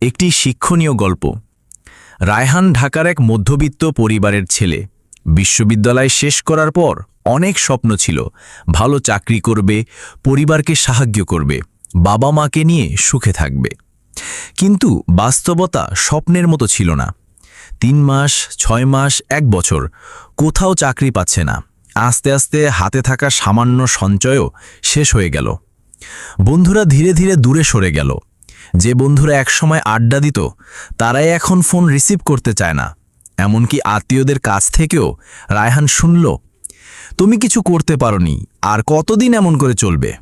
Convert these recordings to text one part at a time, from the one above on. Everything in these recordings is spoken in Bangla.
একটি শিক্ষণীয় গল্প। রায়হান ঢাকার এক মধ্যবিত্ত পরিবারের ছেলে। বিশ্ববিদ্যালয় শেষ করার পর অনেক স্বপ্ন ছিল। ভালো চাকরি করবে, পরিবারকে সাহায্য করবে, বাবা মাকে নিয়ে সুখে থাকবে। কিন্তু বাস্তবতা স্বপ্নের মতো ছিল না। তিন মাস, ছয় মাস, এক বছর কোথাও চাকরি পাচ্ছে না। আস্তে আস্তে হাতে থাকা সামান্য সঞ্চয়ও শেষ হয়ে গেল। বন্ধুরা ধীরে ধীরে দূরে সরে গেল। যে বন্ধুরা একসময় আড্ডা দিত, তারাই এখন ফোন রিসিভ করতে চায় না। এমনকি আত্মীয়দের কাছ থেকেও রায়হান শুনল, তুমি কিছু করতে পারোনি, আর কতদিন এমন করে চলবে?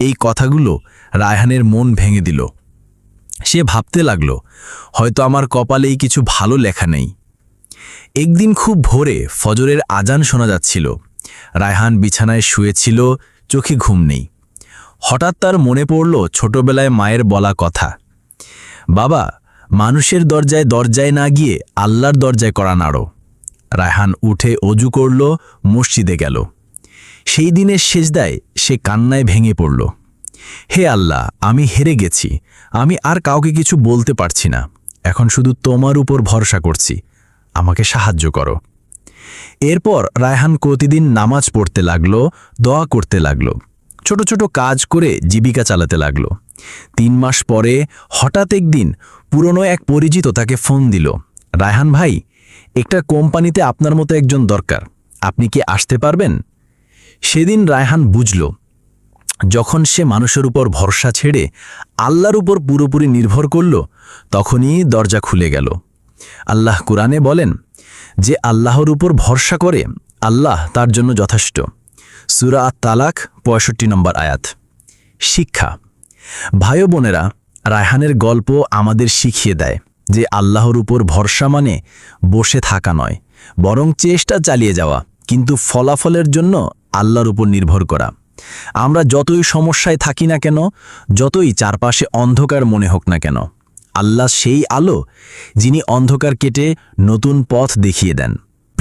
এই কথাগুলো রায়হানের মন ভেঙে দিল। সে ভাবতে লাগল, হয়তো আমার কপালেই কিছু ভালো লেখা নেই। একদিন খুব ভোরে ফজরের আজান শোনা যাচ্ছিল। রায়হান বিছানায় শুয়েছিল, চোখে ঘুম নেই। হঠাৎ তার মনে পড়ল ছোটবেলায় মায়ের বলা কথা। বাবা, মানুষের দরজায় দরজায় না গিয়ে আল্লাহর দরজায় করা নাড়ো রায়হান উঠে অজু করল, মসজিদে গেল। সেই দিনের সেজদায় সে কান্নায় ভেঙে পড়ল। হে আল্লাহ, আমি হেরে গেছি। আমি আর কাউকে কিছু বলতে পারছি না। এখন শুধু তোমার উপর ভরসা করছি। আমাকে সাহায্য করো। এরপর রায়হান প্রতিদিন নামাজ পড়তে লাগল, দোয়া করতে লাগল। ছোট ছোট কাজ করে জীবিকা চালাতে লাগল। তিন মাস পরে হঠাৎ একদিন পুরনো এক পরিচিত তাকে ফোন দিল। রায়হান ভাই, একটা কোম্পানিতে আপনার মতো একজন দরকার, আপনি কি আসতে পারবেন? সেদিন রায়হান বুঝল, যখন সে মানুষের উপর ভরসা ছেড়ে আল্লাহর উপর পুরোপুরি নির্ভর করল, তখনই দরজা খুলে গেল। আল্লাহ কুরআনে বলেন, যে আল্লাহর উপর ভরসা করে, আল্লাহ তার জন্য যথেষ্ট। সুরা তালাক পঁয়ষট্টি নম্বর আয়াত। শিক্ষা। ভাই বোনেরা, রায়হানের গল্প আমাদের শিখিয়ে দেয় যে আল্লাহর উপর ভরসা মানে বসে থাকা নয়, বরং চেষ্টা চালিয়ে যাওয়া, কিন্তু ফলাফলের জন্য আল্লাহর উপর নির্ভর করা। আমরা যতই সমস্যায় থাকি না কেন, যতই চারপাশে অন্ধকার মনে হোক না কেন, আল্লাহ সেই আলো যিনি অন্ধকার কেটে নতুন পথ দেখিয়ে দেন।